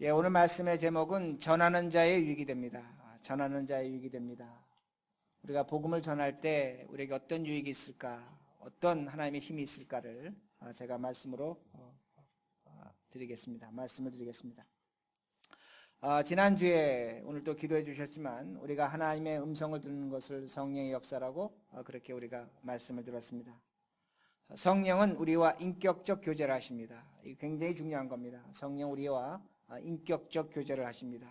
예, 오늘 말씀의 제목은 전하는 자의 유익이 됩니다. 전하는 자의 유익이 됩니다. 우리가 복음을 전할 때 우리에게 어떤 유익이 있을까, 어떤 하나님의 힘이 있을까를 어, 제가 말씀으로 어, 어, 드리겠습니다. 말씀을 드리겠습니다. 어, 지난주에 오늘 또 기도해 주셨지만 우리가 하나님의 음성을 듣는 것을 성령의 역사라고 어, 그렇게 우리가 말씀을 들었습니다. 성령은 우리와 인격적 교제를 하십니다. 이 굉장히 중요한 겁니다. 성령 우리와 아, 인격적 교제를 하십니다.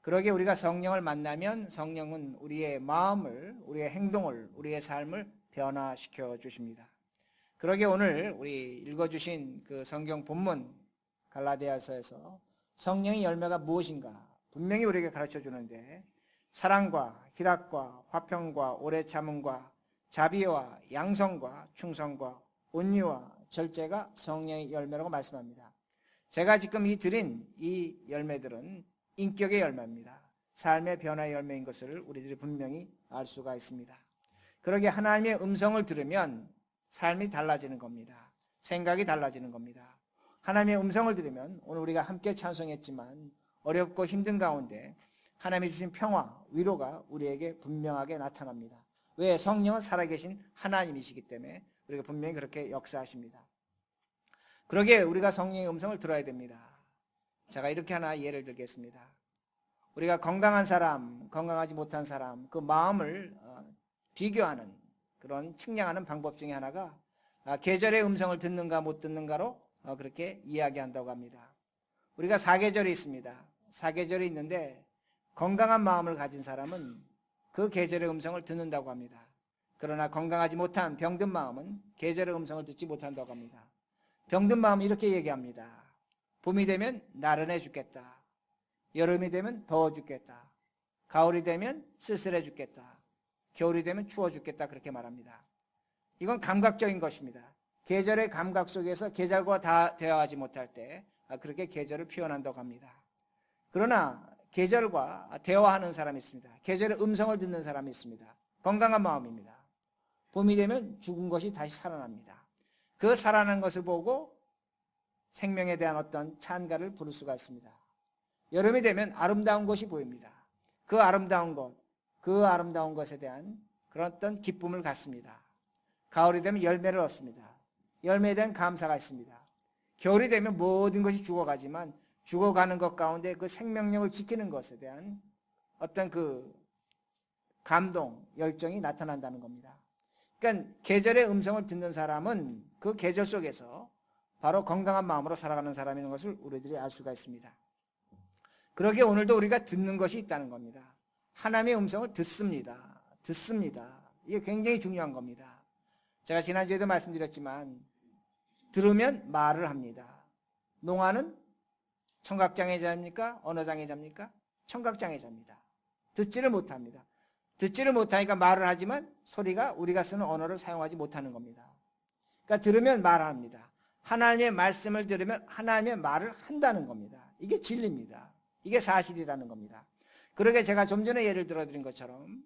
그러게 우리가 성령을 만나면 성령은 우리의 마음을, 우리의 행동을, 우리의 삶을 변화시켜 주십니다. 그러게 오늘 우리 읽어주신 그 성경 본문 갈라디아서에서 성령의 열매가 무엇인가 분명히 우리에게 가르쳐 주는데 사랑과 희락과 화평과 오래 참음과 자비와 양성과 충성과 온유와 절제가 성령의 열매라고 말씀합니다. 제가 지금 이 드린 이 열매들은 인격의 열매입니다. 삶의 변화의 열매인 것을 우리들이 분명히 알 수가 있습니다. 그러게 하나님의 음성을 들으면 삶이 달라지는 겁니다. 생각이 달라지는 겁니다. 하나님의 음성을 들으면 오늘 우리가 함께 찬송했지만 어렵고 힘든 가운데 하나님이 주신 평화, 위로가 우리에게 분명하게 나타납니다. 왜? 성령은 살아계신 하나님이시기 때문에 우리가 분명히 그렇게 역사하십니다. 그러기에 우리가 성령의 음성을 들어야 됩니다. 제가 이렇게 하나 예를 들겠습니다. 우리가 건강한 사람, 건강하지 못한 사람, 그 마음을 어, 비교하는 그런 측량하는 방법 중에 하나가 아, 계절의 음성을 듣는가 못 듣는가로 어, 그렇게 이야기한다고 합니다. 우리가 사계절이 있습니다. 사계절이 있는데 건강한 마음을 가진 사람은 그 계절의 음성을 듣는다고 합니다. 그러나 건강하지 못한 병든 마음은 계절의 음성을 듣지 못한다고 합니다. 병든 마음은 이렇게 얘기합니다. 봄이 되면 나른해 죽겠다. 여름이 되면 더워 죽겠다. 가을이 되면 쓸쓸해 죽겠다. 겨울이 되면 추워 죽겠다. 그렇게 말합니다. 이건 감각적인 것입니다. 계절의 감각 속에서 계절과 다 대화하지 못할 때 아, 그렇게 계절을 표현한다고 합니다. 그러나 계절과 대화하는 사람이 있습니다. 계절의 음성을 듣는 사람이 있습니다. 건강한 마음입니다. 봄이 되면 죽은 것이 다시 살아납니다. 그 살아난 것을 보고 생명에 대한 어떤 찬가를 부를 수가 있습니다. 여름이 되면 아름다운 것이 보입니다. 그 아름다운 것, 그 아름다운 것에 대한 그런 어떤 기쁨을 갖습니다. 가을이 되면 열매를 얻습니다. 열매에 대한 감사가 있습니다. 겨울이 되면 모든 것이 죽어가지만 죽어가는 것 가운데 그 생명력을 지키는 것에 대한 어떤 그 감동, 열정이 나타난다는 겁니다. 그러니까 계절의 음성을 듣는 사람은 그 계절 속에서 바로 건강한 마음으로 살아가는 사람인 것을 우리들이 알 수가 있습니다. 그러기에 오늘도 우리가 듣는 것이 있다는 겁니다. 하나님의 음성을 듣습니다. 듣습니다. 이게 굉장히 중요한 겁니다. 제가 지난주에도 말씀드렸지만 들으면 말을 합니다. 농아는 청각장애자입니까? 언어장애자입니까? 청각장애자입니다. 듣지를 못합니다. 듣지를 못하니까 말을 하지만 소리가 우리가 쓰는 언어를 사용하지 못하는 겁니다. 그러니까 들으면 말합니다. 하나님의 말씀을 들으면 하나님의 말을 한다는 겁니다. 이게 진리입니다. 이게 사실이라는 겁니다. 그러게 제가 좀 전에 예를 들어 드린 것처럼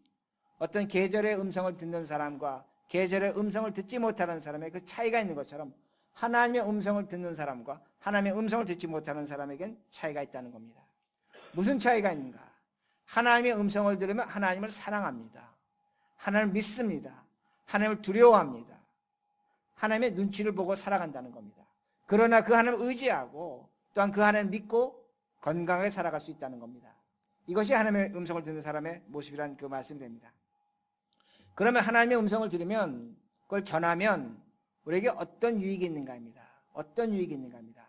어떤 계절의 음성을 듣는 사람과 계절의 음성을 듣지 못하는 사람의 그 차이가 있는 것처럼 하나님의 음성을 듣는 사람과 하나님의 음성을 듣지 못하는 사람에겐 차이가 있다는 겁니다. 무슨 차이가 있는가? 하나님의 음성을 들으면 하나님을 사랑합니다. 하나님을 믿습니다. 하나님을 두려워합니다. 하나님의 눈치를 보고 살아간다는 겁니다. 그러나 그 하나님을 의지하고 또한 그 하나님을 믿고 건강하게 살아갈 수 있다는 겁니다. 이것이 하나님의 음성을 듣는 사람의 모습이란 그 말씀이 됩니다. 그러면 하나님의 음성을 들으면 그걸 전하면 우리에게 어떤 유익이 있는가입니다. 어떤 유익이 있는가입니다.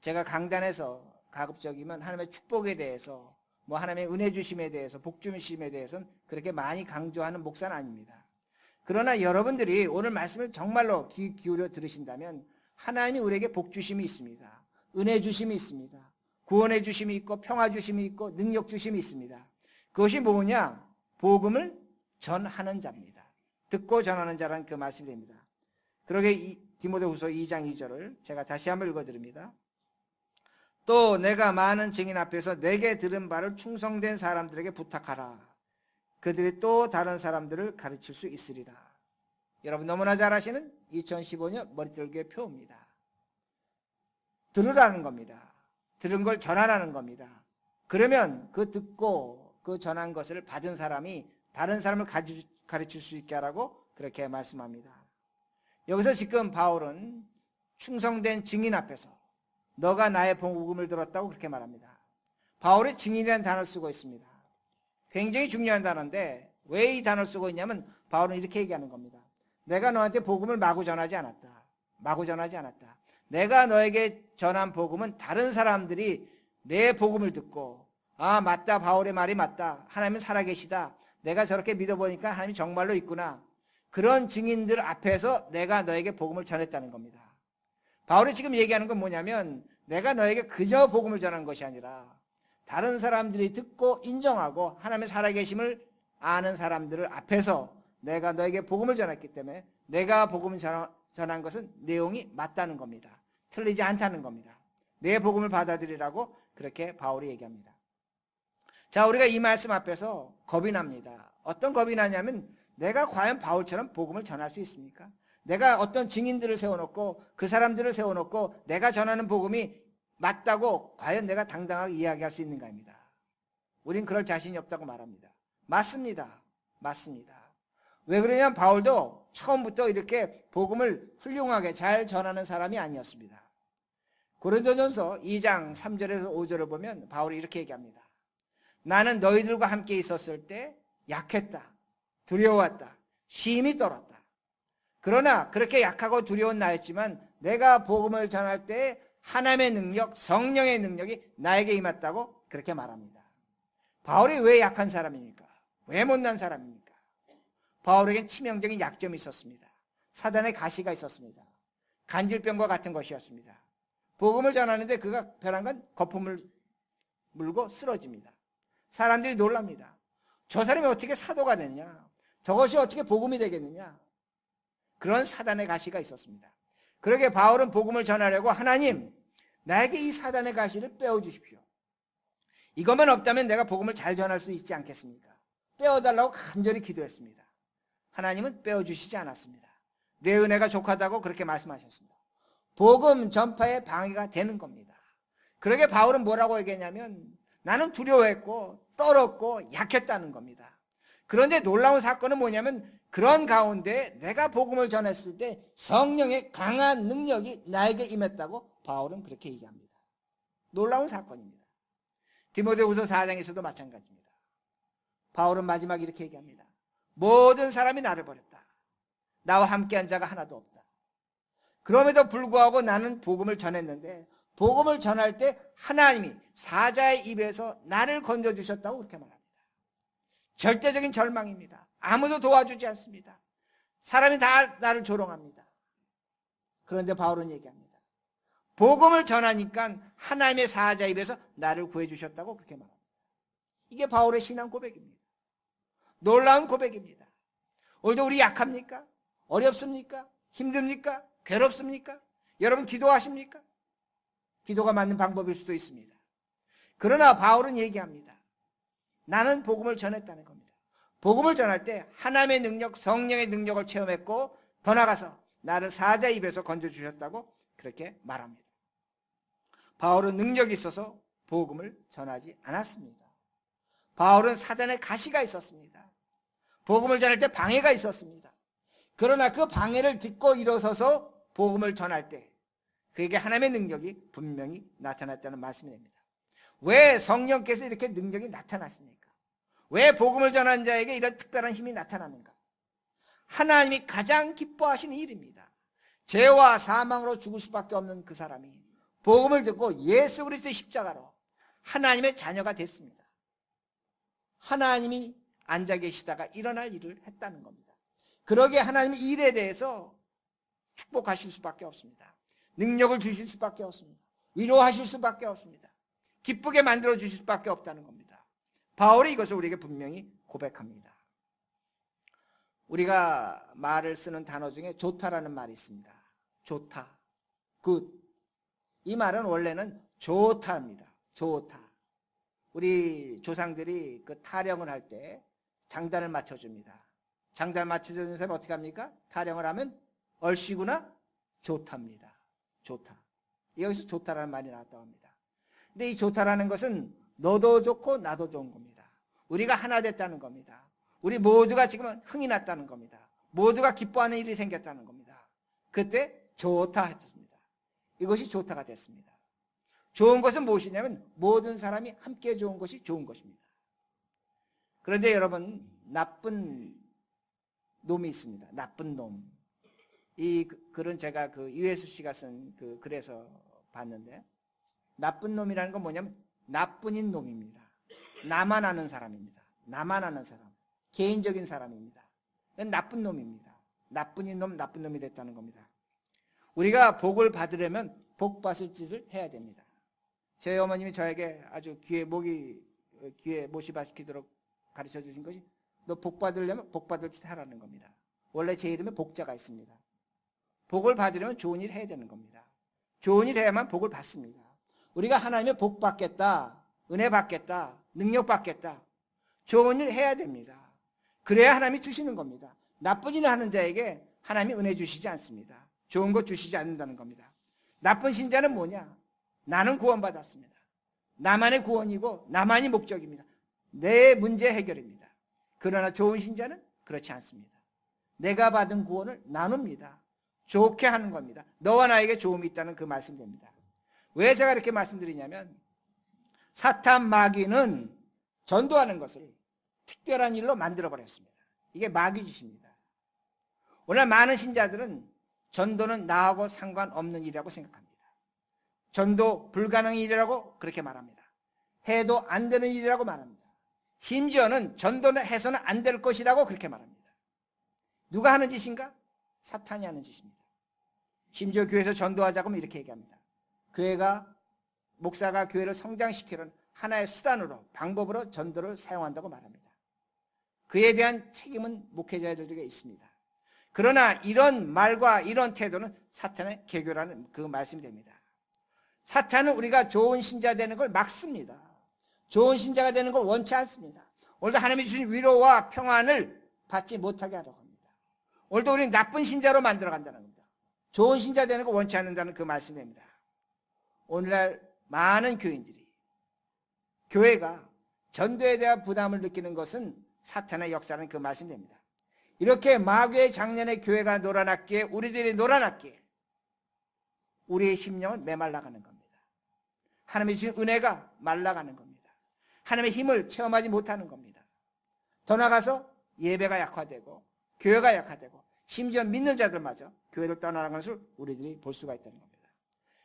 제가 강단에서 가급적이면 하나님의 축복에 대해서 뭐 하나님의 은혜 주심에 대해서 복 주심에 대해서는 그렇게 많이 강조하는 목사는 아닙니다. 그러나 여러분들이 오늘 말씀을 정말로 귀 기울여 들으신다면 하나님이 우리에게 복 주심이 있습니다. 은혜 주심이 있습니다. 구원의 주심이 있고 평화 주심이 있고 능력 주심이 있습니다. 그것이 뭐냐? 복음을 전하는 자입니다. 듣고 전하는 자라는 그 말씀이 됩니다. 그러게 디모데후서 2장 2절을 제가 다시 한번 읽어드립니다. 또 내가 많은 증인 앞에서 내게 들은 바를 충성된 사람들에게 부탁하라. 그들이 또 다른 사람들을 가르칠 수 있으리라. 여러분 너무나 잘 아시는 2015년 머리떨기의 표입니다. 들으라는 겁니다. 들은 걸 전하라는 겁니다. 그러면 그 듣고 그 전한 것을 받은 사람이 다른 사람을 가르칠 수 있게 하라고 그렇게 말씀합니다. 여기서 지금 바울은 충성된 증인 앞에서 너가 나의 복음을 들었다고 그렇게 말합니다. 바울이 증인이라는 단어를 쓰고 있습니다. 굉장히 중요한 단어인데 왜 이 단어를 쓰고 있냐면 바울은 이렇게 얘기하는 겁니다. 내가 너한테 복음을 마구 전하지 않았다. 마구 전하지 않았다. 내가 너에게 전한 복음은 다른 사람들이 내 복음을 듣고 아 맞다 바울의 말이 맞다 하나님은 살아계시다 내가 저렇게 믿어보니까 하나님이 정말로 있구나 그런 증인들 앞에서 내가 너에게 복음을 전했다는 겁니다 바울이 지금 얘기하는 건 뭐냐면 내가 너에게 그저 복음을 전한 것이 아니라 다른 사람들이 듣고 인정하고 하나님의 살아계심을 아는 사람들을 앞에서 내가 너에게 복음을 전했기 때문에 내가 복음을 전한 것은 내용이 맞다는 겁니다 틀리지 않다는 겁니다 내 복음을 받아들이라고 그렇게 바울이 얘기합니다. 자, 우리가 이 말씀 앞에서 겁이 납니다. 어떤 겁이 나냐면 내가 과연 바울처럼 복음을 전할 수 있습니까? 내가 어떤 증인들을 세워놓고 그 사람들을 세워놓고 내가 전하는 복음이 맞다고 과연 내가 당당하게 이야기할 수 있는가입니다. 우린 그럴 자신이 없다고 말합니다. 맞습니다. 맞습니다. 왜 그러냐면 바울도 처음부터 이렇게 복음을 훌륭하게 잘 전하는 사람이 아니었습니다. 고린도전서 2장 3절에서 5절을 보면 바울이 이렇게 얘기합니다. 나는 너희들과 함께 있었을 때 약했다. 두려웠다. 심히 떨었다. 그러나 그렇게 약하고 두려운 나였지만 내가 복음을 전할 때 하나님의 능력, 성령의 능력이 나에게 임했다고 그렇게 말합니다. 바울이 왜 약한 사람입니까? 왜 못난 사람입니까? 바울에겐 치명적인 약점이 있었습니다. 사단의 가시가 있었습니다. 간질병과 같은 것이었습니다. 복음을 전하는데 그가 변한 건 거품을 물고 쓰러집니다. 사람들이 놀랍니다. 저 사람이 어떻게 사도가 되느냐? 저것이 어떻게 복음이 되겠느냐? 그런 사단의 가시가 있었습니다. 그러게 바울은 복음을 전하려고 하나님, 나에게 이 사단의 가시를 빼어 주십시오. 이것만 없다면 내가 복음을 잘 전할 수 있지 않겠습니까? 빼어달라고 간절히 기도했습니다. 하나님은 빼어주시지 않았습니다. 내 은혜가 족하다고 그렇게 말씀하셨습니다. 복음 전파에 방해가 되는 겁니다. 그러게 바울은 뭐라고 얘기했냐면 나는 두려워했고 떨었고 약했다는 겁니다. 그런데 놀라운 사건은 뭐냐면 그런 가운데 내가 복음을 전했을 때 성령의 강한 능력이 나에게 임했다고 바울은 그렇게 얘기합니다. 놀라운 사건입니다. 디모데후서 4장에서도 마찬가지입니다. 바울은 마지막 이렇게 얘기합니다. 모든 사람이 나를 버렸다. 나와 함께한 자가 하나도 없다. 그럼에도 불구하고 나는 복음을 전했는데 복음을 전할 때 하나님이 사자의 입에서 나를 건져 주셨다고 그렇게 말합니다. 절대적인 절망입니다. 아무도 도와주지 않습니다. 사람이 다 나를 조롱합니다. 그런데 바울은 얘기합니다. 복음을 전하니까 하나님의 사자 입에서 나를 구해 주셨다고 그렇게 말합니다. 이게 바울의 신앙 고백입니다. 놀라운 고백입니다. 오늘도 우리 약합니까? 어렵습니까? 힘듭니까? 괴롭습니까? 여러분 기도하십니까? 기도가 맞는 방법일 수도 있습니다. 그러나 바울은 얘기합니다. 나는 복음을 전했다는 겁니다. 복음을 전할 때 하나님의 능력, 성령의 능력을 체험했고 더 나가서 나를 사자 입에서 건져주셨다고 그렇게 말합니다. 바울은 능력이 있어서 복음을 전하지 않았습니다. 바울은 사단의 가시가 있었습니다. 복음을 전할 때 방해가 있었습니다. 그러나 그 방해를 딛고 일어서서 복음을 전할 때 그에게 하나님의 능력이 분명히 나타났다는 말씀이 됩니다. 왜 성령께서 이렇게 능력이 나타나십니까? 왜 복음을 전한 자에게 이런 특별한 힘이 나타나는가? 하나님이 가장 기뻐하시는 일입니다. 죄와 사망으로 죽을 수밖에 없는 그 사람이 복음을 듣고 예수 그리스도의 십자가로 하나님의 자녀가 됐습니다. 하나님이 앉아 계시다가 일어날 일을 했다는 겁니다. 그러기에 하나님의 일에 대해서 축복하실 수밖에 없습니다. 능력을 주실 수밖에 없습니다. 위로하실 수밖에 없습니다. 기쁘게 만들어 주실 수밖에 없다는 겁니다. 바울이 이것을 우리에게 분명히 고백합니다. 우리가 말을 쓰는 단어 중에 좋다라는 말이 있습니다. 좋다. 굿. 이 말은 원래는 좋다입니다. 좋다. 우리 조상들이 그 타령을 할 때 장단을 맞춰줍니다. 장단 맞춰주는 사람 어떻게 합니까? 타령을 하면 얼씨구나 좋답니다. 좋다. 여기서 좋다라는 말이 나왔다고 합니다. 근데 이 좋다라는 것은 너도 좋고 나도 좋은 겁니다. 우리가 하나 됐다는 겁니다. 우리 모두가 지금 흥이 났다는 겁니다. 모두가 기뻐하는 일이 생겼다는 겁니다. 그때 좋다 했습니다. 이것이 좋다가 됐습니다. 좋은 것은 무엇이냐면 모든 사람이 함께 좋은 것이 좋은 것입니다. 그런데 여러분 나쁜 놈이 있습니다. 나쁜 놈. 이 그- 글은 제가 그 이회수 씨가 쓴 그 글에서 봤는데 나쁜 놈이라는 건 뭐냐면 나뿐인 놈입니다. 나만 아는 사람입니다. 나만 아는 사람. 개인적인 사람입니다. 나쁜 놈입니다. 나뿐인 놈, 나쁜 놈이 됐다는 겁니다. 우리가 복을 받으려면 복 받을 짓을 해야 됩니다. 저희 어머님이 저에게 아주 귀에 목이 귀에 못이 박히도록 가르쳐 주신 것이 너 복 받으려면 복 받을 짓 하라는 겁니다. 원래 제 이름에 복자가 있습니다. 복을 받으려면 좋은 일 해야 되는 겁니다. 좋은 일 해야만 복을 받습니다. 우리가 하나님의 복 받겠다, 은혜 받겠다, 능력 받겠다. 좋은 일 해야 됩니다. 그래야 하나님이 주시는 겁니다. 나쁜 일을 하는 자에게 하나님이 은혜 주시지 않습니다. 좋은 것 주시지 않는다는 겁니다. 나쁜 신자는 뭐냐? 나는 구원받았습니다. 나만의 구원이고 나만이 목적입니다. 내 문제 해결입니다. 그러나 좋은 신자는 그렇지 않습니다. 내가 받은 구원을 나눕니다. 좋게 하는 겁니다. 너와 나에게 좋음이 있다는 그 말씀됩니다. 왜 제가 이렇게 말씀드리냐면 사탄 마귀는 전도하는 것을 특별한 일로 만들어 버렸습니다. 이게 마귀 짓입니다. 오늘 많은 신자들은 전도는 나하고 상관없는 일이라고 생각합니다. 전도 불가능한 일이라고 그렇게 말합니다. 해도 안 되는 일이라고 말합니다. 심지어는 전도는 해서는 안 될 것이라고 그렇게 말합니다. 누가 하는 짓인가? 사탄이 하는 짓입니다. 심지어 교회에서 전도하자고 하면 이렇게 얘기합니다. 교회가 목사가 교회를 성장시키는 하나의 수단으로 방법으로 전도를 사용한다고 말합니다. 그에 대한 책임은 목회자들에게 있습니다. 그러나 이런 말과 이런 태도는 사탄의 개교라는 그 말씀이 됩니다. 사탄은 우리가 좋은 신자 되는 걸 막습니다. 좋은 신자가 되는 걸 원치 않습니다. 오늘도 하나님이 주신 위로와 평안을 받지 못하게 하려고 합니다. 오늘도 우리는 나쁜 신자로 만들어 간다는 겁니다. 좋은 신자 되는 걸 원치 않는다는 그 말씀입니다. 오늘날 많은 교인들이 교회가 전도에 대한 부담을 느끼는 것은 사탄의 역사는 그 말씀됩니다. 이렇게 마귀의 장년에 교회가 놀아났기에 우리들이 놀아났기에 우리의 심령은 메말라가는 겁니다. 하나님의 주신 은혜가 말라가는 겁니다. 하나님의 힘을 체험하지 못하는 겁니다. 더 나가서 예배가 약화되고 교회가 약화되고 심지어 믿는 자들마저 교회를 떠나는 것을 우리들이 볼 수가 있다는 겁니다.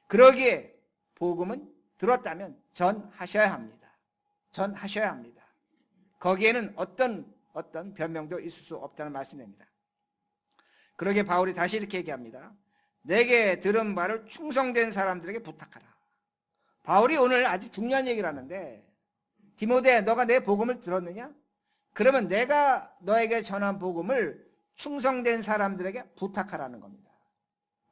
그러기에 복음은 들었다면 전하셔야 합니다. 전하셔야 합니다. 거기에는 어떤 어떤 변명도 있을 수 없다는 말씀입니다. 그러게 바울이 다시 이렇게 얘기합니다. 내게 들은 바를 충성된 사람들에게 부탁하라. 바울이 오늘 아주 중요한 얘기를 하는데 디모데 너가 내 복음을 들었느냐? 그러면 내가 너에게 전한 복음을 충성된 사람들에게 부탁하라는 겁니다.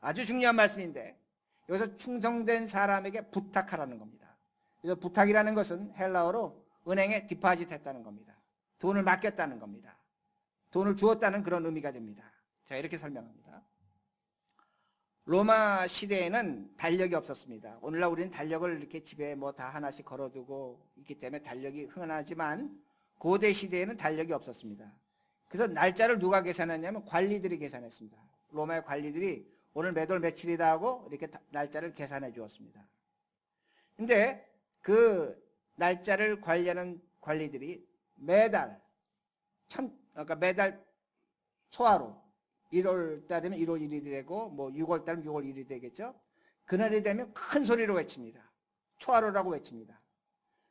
아주 중요한 말씀인데 여기서 충성된 사람에게 부탁하라는 겁니다. 그래서 부탁이라는 것은 헬라어로 은행에 디파짓 했다는 겁니다. 돈을 맡겼다는 겁니다. 돈을 주었다는 그런 의미가 됩니다. 자, 이렇게 설명합니다. 로마 시대에는 달력이 없었습니다. 오늘날 우리는 달력을 이렇게 집에 뭐 다 하나씩 걸어두고 있기 때문에 달력이 흔하지만 고대 시대에는 달력이 없었습니다. 그래서 날짜를 누가 계산했냐면 관리들이 계산했습니다. 로마의 관리들이 오늘 몇 월 며칠이다 하고 이렇게 다- 날짜를 계산해 주었습니다. 근데 그 날짜를 관리하는 관리들이 매달 천 그러니까 매달 초하루 1월 달이면 1월 1일이 되고 뭐 6월 달이면 6월 1일이 되겠죠. 그날이 되면 큰 소리로 외칩니다. 초하루라고 외칩니다.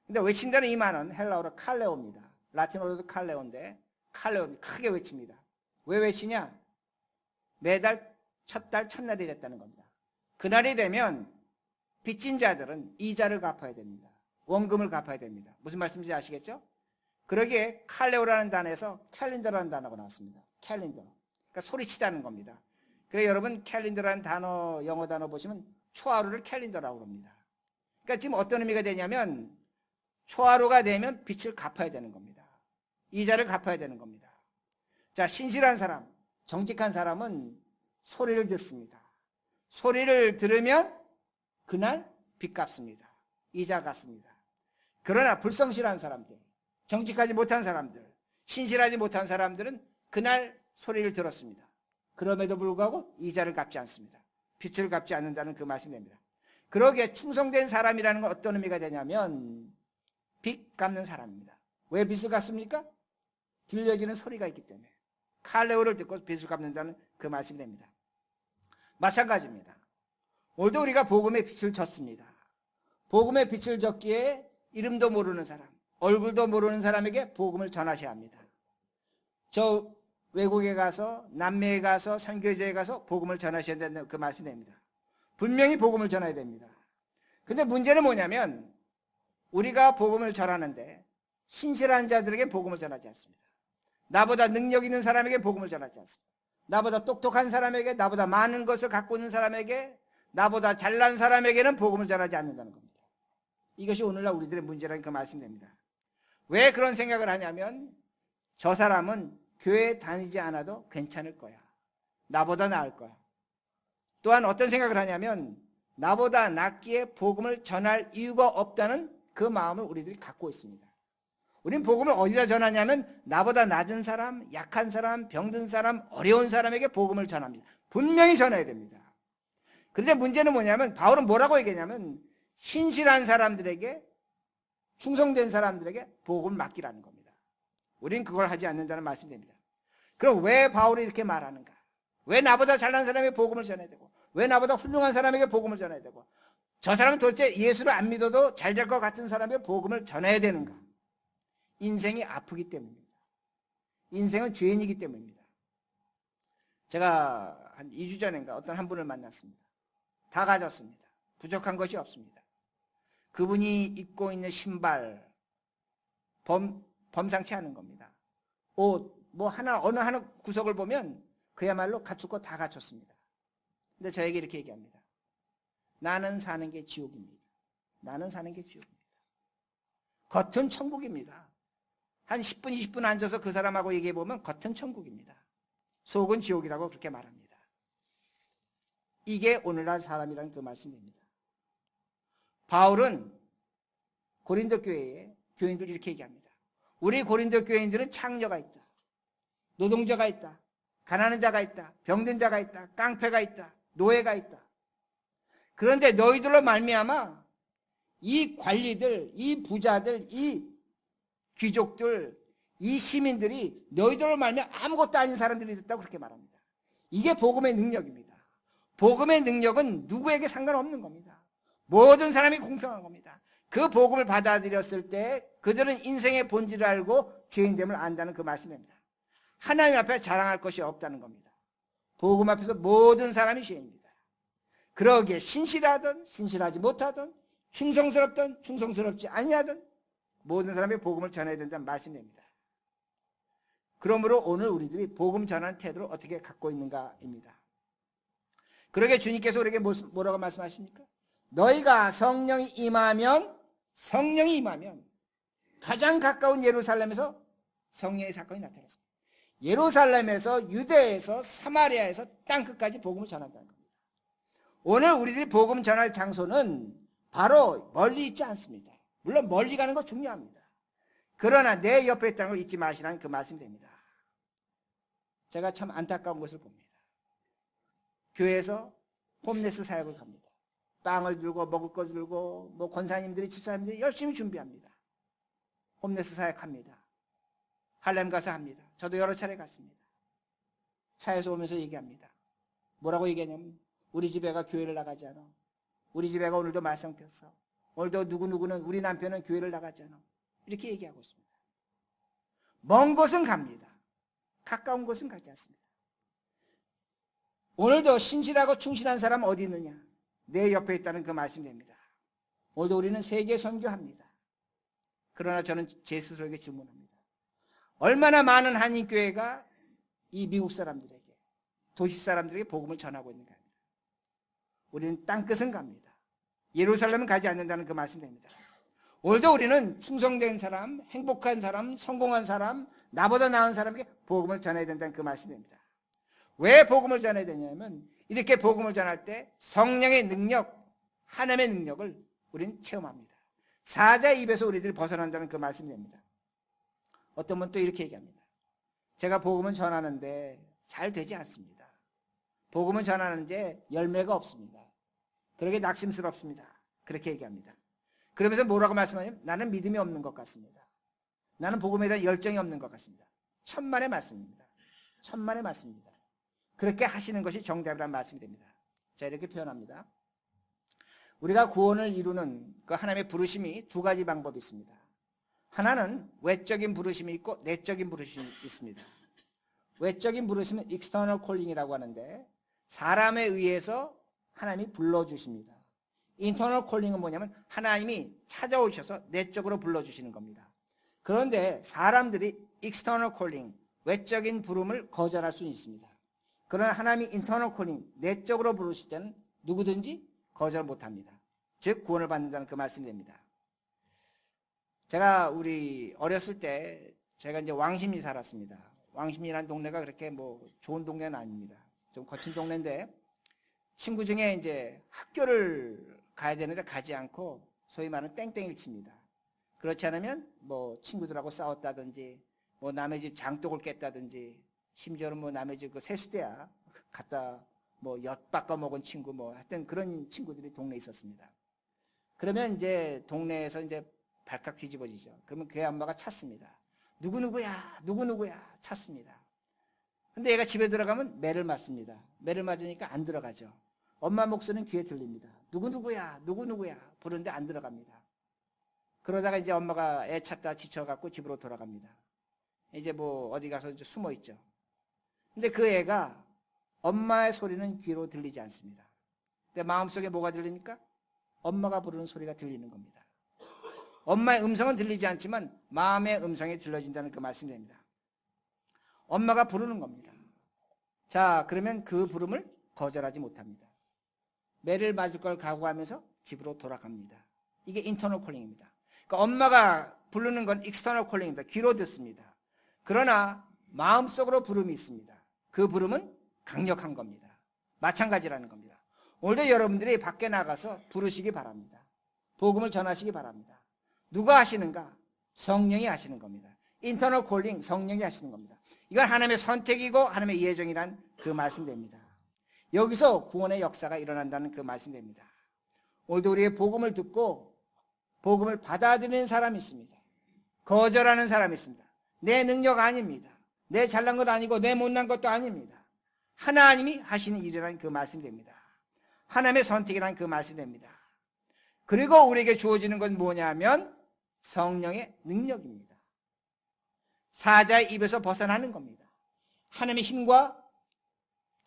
근데 외친다는 이 말은 헬라어로 칼레오입니다. 라틴어로도 칼레오인데 칼레오 크게 외칩니다. 왜 외치냐? 매달 첫달 첫날이 됐다는 겁니다. 그날이 되면 빚진 자들은 이자를 갚아야 됩니다. 원금을 갚아야 됩니다. 무슨 말씀인지 아시겠죠? 그러기에 칼레오라는 단어에서 캘린더라는 단어가 나왔습니다. 캘린더. 그러니까 소리치다는 겁니다. 그래 여러분 캘린더라는 단어 영어 단어 보시면 초하루를 캘린더라고 합니다. 그러니까 지금 어떤 의미가 되냐면 초하루가 되면 빚을 갚아야 되는 겁니다. 이자를 갚아야 되는 겁니다. 자, 신실한 사람, 정직한 사람은 소리를 듣습니다. 소리를 들으면 그날 빚 갚습니다. 이자 같습니다. 그러나 불성실한 사람들, 정직하지 못한 사람들, 신실하지 못한 사람들은 그날 소리를 들었습니다. 그럼에도 불구하고 이자를 갚지 않습니다. 빚을 갚지 않는다는 그 말씀입니다. 그러기에 충성된 사람이라는 건 어떤 의미가 되냐면 빚 갚는 사람입니다. 왜 빚을 갚습니까? 들려지는 소리가 있기 때문에 칼레오를 듣고 빚을 갚는다는 그 말씀이 됩니다. 마찬가지입니다. 오늘도 우리가 복음의 빛을 졌습니다. 복음의 빛을 졌기에 이름도 모르는 사람, 얼굴도 모르는 사람에게 복음을 전하셔야 합니다. 저 외국에 가서 남미에 가서 선교제에 가서 복음을 전하셔야 된다는 그 말씀이 됩니다. 분명히 복음을 전해야 됩니다. 근데 문제는 뭐냐면 우리가 복음을 전하는데 신실한 자들에게 복음을 전하지 않습니다. 나보다 능력 있는 사람에게 복음을 전하지 않습니다. 나보다 똑똑한 사람에게, 나보다 많은 것을 갖고 있는 사람에게, 나보다 잘난 사람에게는 복음을 전하지 않는다는 겁니다. 이것이 오늘날 우리들의 문제라는 그 말씀입니다. 왜 그런 생각을 하냐면 저 사람은 교회 다니지 않아도 괜찮을 거야. 나보다 나을 거야. 또한 어떤 생각을 하냐면 나보다 낫기에 복음을 전할 이유가 없다는 그 마음을 우리들이 갖고 있습니다. 우린 복음을 어디다 전하냐면 나보다 낮은 사람, 약한 사람, 병든 사람, 어려운 사람에게 복음을 전합니다. 분명히 전해야 됩니다. 그런데 문제는 뭐냐면 바울은 뭐라고 얘기하냐면 신실한 사람들에게 충성된 사람들에게 복음을 맡기라는 겁니다. 우린 그걸 하지 않는다는 말씀입니다. 그럼 왜 바울이 이렇게 말하는가? 왜 나보다 잘난 사람에게 복음을 전해야 되고 왜 나보다 훌륭한 사람에게 복음을 전해야 되고 저 사람은 도대체 예수를 안 믿어도 잘 될 것 같은 사람에게 복음을 전해야 되는가? 인생이 아프기 때문입니다. 인생은 죄인이기 때문입니다. 제가 한 2주 전인가 어떤 한 분을 만났습니다. 다 가졌습니다. 부족한 것이 없습니다. 그분이 입고 있는 신발, 범, 범상치 않은 겁니다. 옷, 뭐 하나, 어느 하나 구석을 보면 그야말로 갖출 거 다 갖췄습니다. 근데 저에게 이렇게 얘기합니다. 나는 사는 게 지옥입니다. 나는 사는 게 지옥입니다. 겉은 천국입니다. 한 10분, 20분 앉아서 그 사람하고 얘기해 보면 겉은 천국입니다. 속은 지옥이라고 그렇게 말합니다. 이게 오늘날 사람이라는 그 말씀입니다. 바울은 고린도 교회에 교인들이 이렇게 얘기합니다. 우리 고린도 교인들은 창녀가 있다. 노동자가 있다. 가난한 자가 있다. 병든 자가 있다. 깡패가 있다. 노예가 있다. 그런데 너희들로 말미암아 이 관리들, 이 부자들, 이 귀족들, 이 시민들이 너희들로 말미암아 아무것도 아닌 사람들이 됐다고 그렇게 말합니다. 이게 복음의 능력입니다. 복음의 능력은 누구에게 상관없는 겁니다. 모든 사람이 공평한 겁니다. 그 복음을 받아들였을 때 그들은 인생의 본질을 알고 죄인됨을 안다는 그 말씀입니다. 하나님 앞에 자랑할 것이 없다는 겁니다. 복음 앞에서 모든 사람이 죄입니다. 그러기에 신실하든 신실하지 못하든 충성스럽든 충성스럽지 아니하든 모든 사람이 복음을 전해야 된다는 말씀입니다. 그러므로 오늘 우리들이 복음 전하는 태도를 어떻게 갖고 있는가입니다. 그러게 주님께서 우리에게 뭐라고 말씀하십니까? 너희가 성령이 임하면 성령이 임하면 가장 가까운 예루살렘에서 성령의 사건이 나타났습니다. 예루살렘에서 유대에서 사마리아에서 땅 끝까지 복음을 전한다는 겁니다. 오늘 우리들이 복음 전할 장소는 바로 멀리 있지 않습니다. 물론 멀리 가는 거 중요합니다. 그러나 내 옆에 있다는 걸 잊지 마시라는 그 말씀이 됩니다. 제가 참 안타까운 것을 봅니다. 교회에서 홈레스 사역을 갑니다. 빵을 들고 먹을 거 들고 뭐 권사님들이 집사님들이 열심히 준비합니다. 홈레스 사역합니다. 할렘 가서 합니다. 저도 여러 차례 갔습니다. 차에서 오면서 얘기합니다. 뭐라고 얘기하냐면 우리 집애가 교회를 나가지 않아. 우리 집애가 오늘도 말썽 폈어. 오늘도 누구누구는 우리 남편은 교회를 나가지 않아. 이렇게 얘기하고 있습니다. 먼 곳은 갑니다. 가까운 곳은 가지 않습니다. 오늘도 신실하고 충실한 사람 어디 있느냐? 내 옆에 있다는 그 말씀입니다. 오늘도 우리는 세계 선교합니다. 그러나 저는 제 스스로에게 질문합니다. 얼마나 많은 한인교회가 이 미국 사람들에게, 도시 사람들에게 복음을 전하고 있는가. 우리는 땅끝은 갑니다. 예루살렘은 가지 않는다는 그 말씀입니다. 오늘도 우리는 충성된 사람, 행복한 사람, 성공한 사람, 나보다 나은 사람에게 복음을 전해야 된다는 그 말씀입니다. 왜 복음을 전해야 되냐면 이렇게 복음을 전할 때 성령의 능력, 하나님의 능력을 우리는 체험합니다. 사자 입에서 우리들이 벗어난다는 그 말씀이 됩니다. 어떤 분은 또 이렇게 얘기합니다. 제가 복음은 전하는데 잘 되지 않습니다. 복음은 전하는데 열매가 없습니다. 그러게 낙심스럽습니다. 그렇게 얘기합니다. 그러면서 뭐라고 말씀하냐면 나는 믿음이 없는 것 같습니다. 나는 복음에 대한 열정이 없는 것 같습니다. 천만의 말씀입니다. 천만의 말씀입니다. 그렇게 하시는 것이 정답이라는 말씀이 됩니다. 자, 이렇게 표현합니다. 우리가 구원을 이루는 그 하나님의 부르심이 두 가지 방법이 있습니다. 하나는 외적인 부르심이 있고 내적인 부르심이 있습니다. 외적인 부르심은 external calling이라고 하는데 사람에 의해서 하나님이 불러주십니다. internal calling은 뭐냐면 하나님이 찾아오셔서 내적으로 불러주시는 겁니다. 그런데 사람들이 external calling, 외적인 부름을 거절할 수는 있습니다. 그러나 하나님이 internal calling, 내적으로 부르실 때는 누구든지 거절 못합니다. 즉 구원을 받는다는 그 말씀이 됩니다. 제가 우리 어렸을 때 제가 이제 왕십리 살았습니다. 왕십리라는 동네가 그렇게 뭐 좋은 동네는 아닙니다. 좀 거친 동네인데 친구 중에 이제 학교를 가야 되는데 가지 않고 소위 말하는 땡땡이를 칩니다. 그렇지 않으면 뭐 친구들하고 싸웠다든지 뭐 남의 집 장독을 깼다든지 심지어는 뭐 남의 집 그 세수대야 갖다 뭐 엿바꿔 먹은 친구 뭐 하여튼 그런 친구들이 동네에 있었습니다. 그러면 이제 동네에서 이제 발칵 뒤집어지죠. 그러면 그 엄마가 찾습니다. 누구누구야, 누구누구야 찾습니다. 근데 얘가 집에 들어가면 매를 맞습니다. 매를 맞으니까 안 들어가죠. 엄마 목소리는 귀에 들립니다. 누구누구야, 누구누구야 부르는데 안 들어갑니다. 그러다가 이제 엄마가 애 찾다 지쳐갖고 집으로 돌아갑니다. 이제 뭐 어디 가서 이제 숨어 있죠. 근데 그 애가 엄마의 소리는 귀로 들리지 않습니다. 근데 마음속에 뭐가 들리니까? 엄마가 부르는 소리가 들리는 겁니다. 엄마의 음성은 들리지 않지만 마음의 음성이 들려진다는 그 말씀이 됩니다. 엄마가 부르는 겁니다. 자, 그러면 그 부름을 거절하지 못합니다. 매를 맞을 걸 각오하면서 집으로 돌아갑니다. 이게 인터널 콜링입니다. 그러니까 엄마가 부르는 건 익스터널 콜링입니다. 귀로 듣습니다. 그러나 마음속으로 부름이 있습니다. 그 부름은 강력한 겁니다. 마찬가지라는 겁니다. 오늘도 여러분들이 밖에 나가서 부르시기 바랍니다. 복음을 전하시기 바랍니다. 누가 하시는가? 성령이 하시는 겁니다. 인터널 콜링 성령이 하시는 겁니다. 이건 하나님의 선택이고 하나님의 예정이란 그 말씀됩니다. 여기서 구원의 역사가 일어난다는 그 말씀됩니다. 오늘도 우리의 복음을 듣고 복음을 받아들이는 사람이 있습니다. 거절하는 사람이 있습니다. 내 능력 아닙니다. 내 잘난 것 아니고 내 못난 것도 아닙니다. 하나님이 하시는 일이라는 그 말씀됩니다. 하나님의 선택이라는 그 말씀됩니다. 그리고 우리에게 주어지는 건 뭐냐면 성령의 능력입니다. 사자의 입에서 벗어나는 겁니다. 하나님의 힘과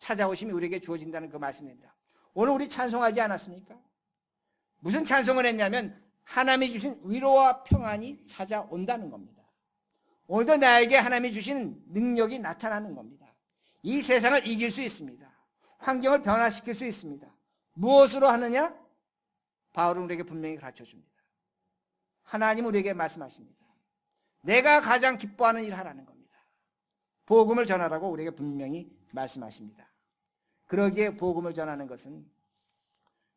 찾아오심이 우리에게 주어진다는 그 말씀입니다. 오늘 우리 찬송하지 않았습니까? 무슨 찬송을 했냐면 하나님이 주신 위로와 평안이 찾아온다는 겁니다. 오늘도 나에게 하나님이 주신 능력이 나타나는 겁니다. 이 세상을 이길 수 있습니다. 환경을 변화시킬 수 있습니다. 무엇으로 하느냐? 바울은 우리에게 분명히 가르쳐 줍니다. 하나님 우리에게 말씀하십니다. 내가 가장 기뻐하는 일 하라는 겁니다. 복음을 전하라고 우리에게 분명히 말씀하십니다. 그러기에 복음을 전하는 것은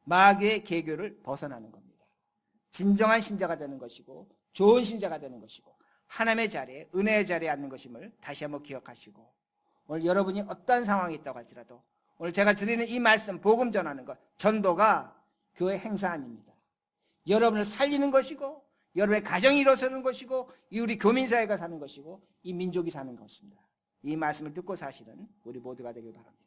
마귀의 계교를 벗어나는 겁니다. 진정한 신자가 되는 것이고 좋은 신자가 되는 것이고 하나님의 자리에 은혜의 자리에 앉는 것임을 다시 한번 기억하시고 오늘 여러분이 어떤 상황이 있다고 할지라도 오늘 제가 드리는 이 말씀 복음 전하는 것 전도가 교회 행사 아닙니다. 여러분을 살리는 것이고 여러분의 가정이 일어서는 것이고 이 우리 교민사회가 사는 것이고 이 민족이 사는 것입니다. 이 말씀을 듣고 사실은 우리 모두가 되길 바랍니다.